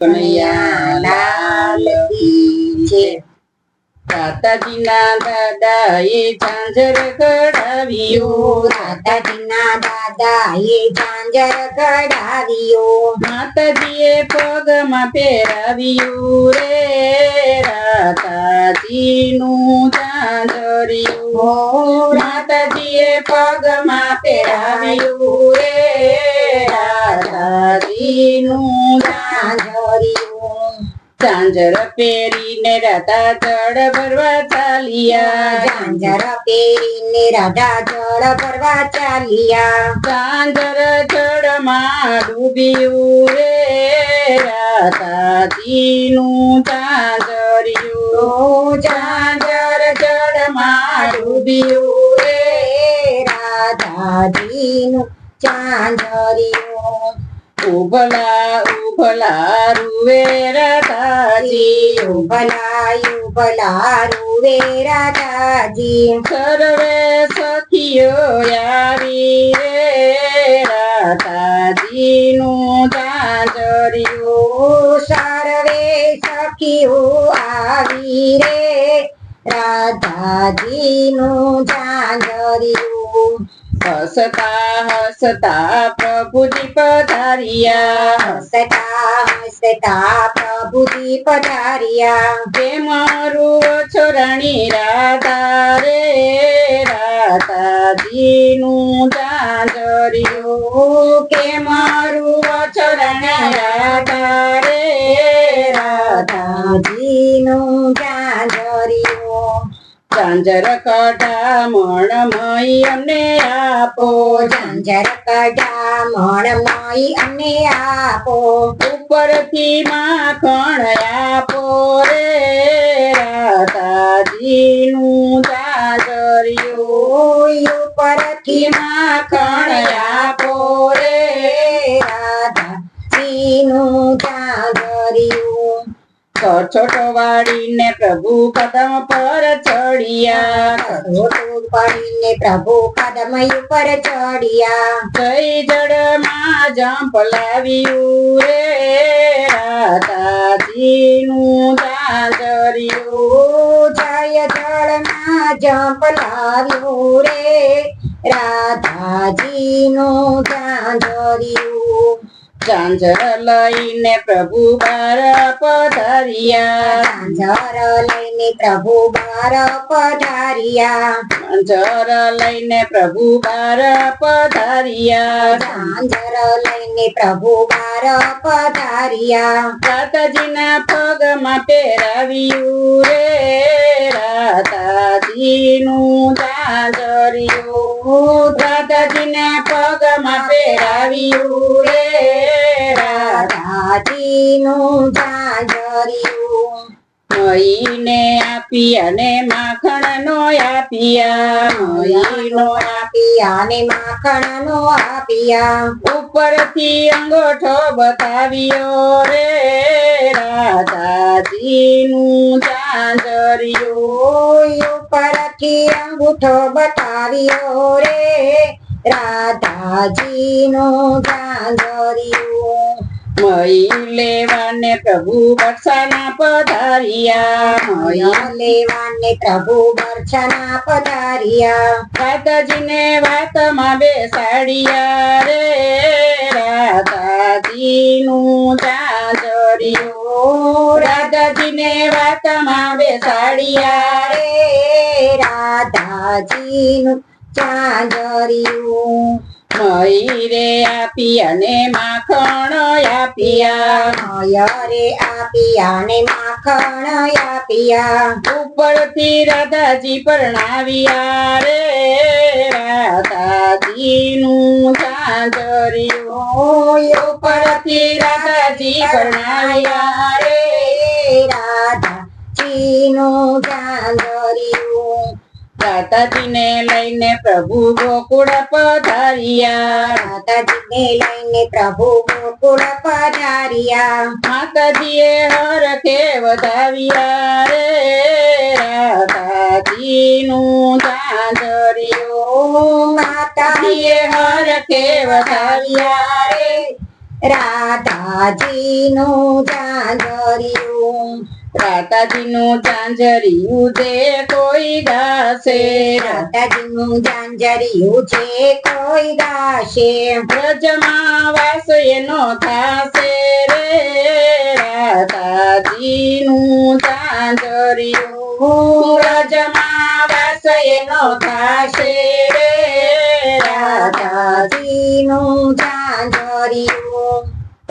કનૈયા લાલ કી જય. દાદાજીના દાદાએ ઝાંઝર કઢાવ્યું. દાદાજીના દાદાએ ઝાંઝર કઢાવ્યો. માતાજીએ પગમાં પહેરાવ્યું રે. રાતાજીનું ઝાંઝરિયું. માતાજીએ પગમાં પહેરાવ્યું રે. રાધાજીનું ઝાંઝરિયો ઝાંઝર પહેરીને રાધા જળ ભરવા ચાલ્યા. ઝાંઝર પહેરીને રાધા જળ ભરવા ચાલ્યા. ઝાંઝર જળમાં ડૂબ્યું રે રાધાજીનું ઝાંઝરિયું ઝાંઝર જળમાં ડૂબ્યું રે રાધાજીનું ઝાંઝરિયો ઉભલા ઉભલા રૂવે તાજી ઉભલા ઉભલા વે તાજી સર્વે સખીઓ યારી રે રાધાજીનું ઝાંઝરિયું સર્વે સખીઓ આવી રે રાધાજીનું ઝાંઝરિયું હસતા હસતા પ્રભુજી પધાર્યા. હસતા હસતા પ્રભુજી પધાર્યા. જે મારું છોરણી રાધા રે રાધાજીનું ઝાંઝરિયું કે મારું છોરણી રાધા રે રાધા રાધાજીનું ઝાંઝરિયું ઝાંઝર કઢામણ મય અમને આપો. ઝાંઝર કઢામણ મય અમને આપો. ઉપરથી માખણ આપો રે રાધાજીનું ઝાંઝરિયું ઉપરથી માખણ આપો રે રાધાજીનું ઝાંઝરિયું છોટો વાળીને પ્રભુ કદમ પર ચડિયા છોટું વાળીને પ્રભુ કદમ ઉપર ચડ્યા જય જડમાં જંપ લાવ્યું રે રાધાજીનું ઝાંઝરિયું જય જળમાં જંપ લાવ્યું રે રાધાજીનું ઝાંઝરિયું ઝાંઝર લઈને પ્રભુ બાર પધાર્યા. ઝાંઝર લઈને પ્રભુ બાર પધાર્યા. ઝાંઝર લઈને પ્રભુ બાર પધાર્યા. ઝાંઝર લઈને પ્રભુ બાર પધાર્યા. રાધાજીના પગમાં પહેરાવ્યું રે રાતાજીનું ઝાંઝરિયું દાદાજીના પગમાં પહેરાવ્યું રે રાધાજીનું જાજરિયું મહીને આપી અને માખણનો આપ્યા. મહીનો આપ્યા ને માખણનો આપ્યા. ઉપરથી અંગોઠો બતાવ્યો રે રાધાજીનું જાજરિયું ઉપરથી અંગૂઠો બતાવ્યો રે રાધાજીનું ઝાંઝરિયું મહી લેવાને પ્રભુ વર્ષના પધારિયા મય લેવાને પ્રભુ વર્ષના પધારિયા. રાધાજીને વાતમાં બેસાડિયા રે, રાધાજીનું ઝાંઝરિયું રાધાજીને વાતમાં બેસાડિયા રે, રાધાજીનું રાધાજીનું ઝાંઝરિયું મહીરે આપી અને માખણ આપ્યા. મયરે આપિયા ને માખણ આપ્યા. ઉપરથી રાધાજી પરણાવ્યા રે. રાધાજીનું ઉપર ઉપરથી રાધાજી પરણાવ્યા રે. રાધાજીનું ઝાંઝરિયું રાધાજીને લઈને પ્રભુ ગોકુળ પધાર્યા. માતાજીને લઈને પ્રભુ ગોકુળ પધાર્યા. માતાજીએ હરખે વધાવ્યા રે. રાધાજીનું ચાંદરિયું. માતાજીએ માતાજીએ હરખે વધાવ્યા રે. રાધાજીનું ચાંદરિયું. રાતાજીનું ઝાંઝરિયું છે કોઈ ગાશે રાતાજીનું ચાંદરિયું છે કોઈ ગાશે વ્રજમાં વાસ એનો થાશે રે. રાતાજીનું ઝાંઝરિયું વ્રજમાં વાસ એનો થાશે રે. રાતાજીનું ચાંદરિયું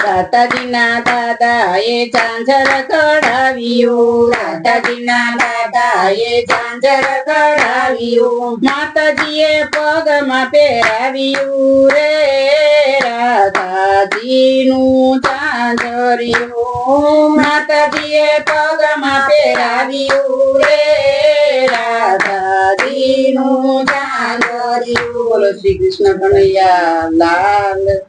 રાતાજીના દાદાએ ઝાંઝર કઢાવ્યું. રાતાજીના દાદાએ ઝાંઝર કઢાવ્યું. માતાજીએ પગમાં પહેરાવ્યું રે. રાધાજીનું ઝાંઝરિયું. માતાજીએ પગમાં પહેરાવ્યું રે. રાધાજીનું ઝાંઝરિયું. બોલો શ્રી કૃષ્ણ કનૈયા લાલ.